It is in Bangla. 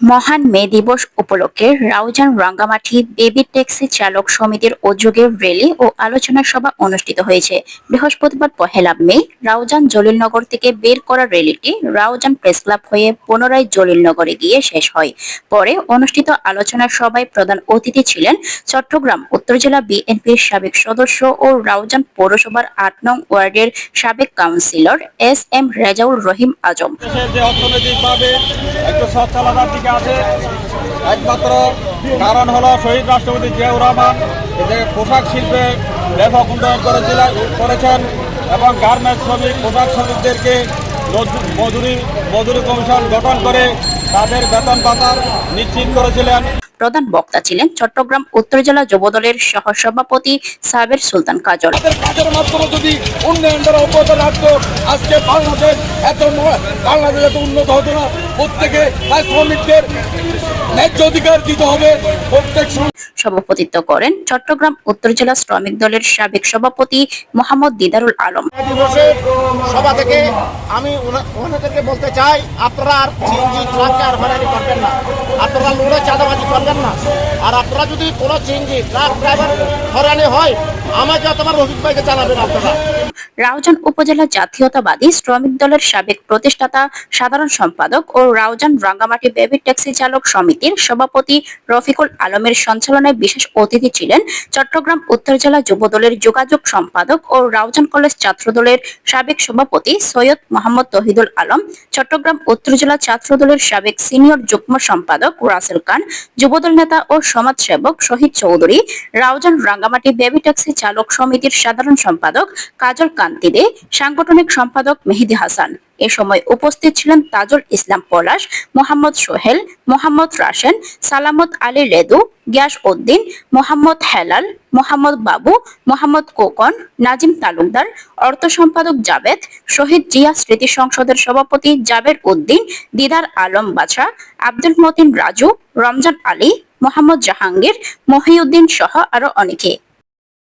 মহান মে দিবস উপলক্ষে রাউজান রাঙ্গামাটি বেবি ট্যাক্সি চালক সমিতির উদ্যোগে র্যালি ও আলোচনা সভা অনুষ্ঠিত হয়েছে। বৃহস্পতিবার পহেলা মে রাউজান জলিলনগর থেকে বের করা র্যালিটি রাউজান প্রেস ক্লাব হয়ে পুনরায় জলিলনগরে গিয়ে শেষ হয়। পরে অনুষ্ঠিত আলোচনা সভায় প্রধান অতিথি ছিলেন চট্টগ্রাম, উত্তর জেলা বিএনপির সাবেক সদস্য ও রাউজান পৌরসভার আট নং ওয়ার্ডের সাবেক councillor S M Rezaul Rahim Azam. আছে। একমাত্র কারণ হল শহীদ রাষ্ট্রপতি জিয়াউর রহমান যে পোশাক শিল্পে ব্যাপক উন্নয়ন করেছিলেন, করেছেন এবং গার্মেন্টস শ্রমিক, পোশাক শ্রমিকদেরকে মজুরি মজুরি কমিশন গঠন করে তাদের বেতন পাতার নিশ্চিত করেছিলেন। প্রধান বক্তা ছিলেন চট্টগ্রাম উত্তর জেলা যুবদলের সহসভাপতি সাবের সুলতান কাজল। উন্নয়ন এত উন্নত প্রত্যেকে শ্রমিকদের ন্যায্য অধিকার দিতে হবে, প্রত্যেক সভাপতিত্ব করেন চট্টগ্রাম উত্তর জেলা শ্রমিক দলের সাবেক সভাপতি মোহাম্মদ দিদারুল আলম। সভা থেকে আমি ওনাদেরকে বলতে চাই, আপনারা আর ট্রাককে আর হয়রানি করবেন না। আপনারা লোড়ে চাঁদাবাজি করবেন না। আর আপনারা যদি কোনো সিএনজি ট্রাক ড্রাইভার হয়রানি হয়, আমাকে অথবা রফিক ভাইকে জানাবেন আপনারা। রাউজান উপজেলা জাতীয়তাবাদী শ্রমিক দলের সাবেক প্রতিষ্ঠাতা, সাধারণ সম্পাদক ও রাউজান রাঙ্গামাটি বেবি ট্যাক্সি চালক সমিতির সভাপতি রফিকুল আলমের সঞ্চালনায় বিশেষ অতিথি ছিলেন চট্টগ্রাম উত্তর জেলা যুব দলের যোগাযোগ সম্পাদক ও রাউজান কলেজ ছাত্র দলের সাবেক সভাপতি সৈয়দ মোহাম্মদ তহিদুল আলম, চট্টগ্রাম উত্তর জেলা ছাত্র দলের সাবেক সিনিয়র যুগ্ম সম্পাদক রাসেল খান যুবদল নেতা ও সমাজসেবক শহীদ চৌধুরী, রাউজান রাঙ্গামাটি বেবি ট্যাক্সি চালক সমিতির সাধারণ সম্পাদক কাজল কান্তি দে সাংগঠনিক সম্পাদক মেহেদি হাসান। এ সময় উপস্থিত ছিলেন তাজুল ইসলাম পলাশ, মোহাম্মদ সোহেল, মোহাম্মদ রাশেন, সালামত আলী রেদু, গিয়াস উদ্দিন, মোহাম্মদ হেলাল, মোহাম্মদ বাবু, মোহাম্মদ কোকন, নাজিম তালুকদার, অর্থ সম্পাদক জাবেদ, শহীদ জিয়া স্মৃতি সংসদের সভাপতি জাবের উদ্দিন, দিদার আলম বাছা, আব্দুল মতিন রাজু, রমজান আলী, মোহাম্মদ জাহাঙ্গীর, মহিউদ্দিন সহ আরও অনেকে।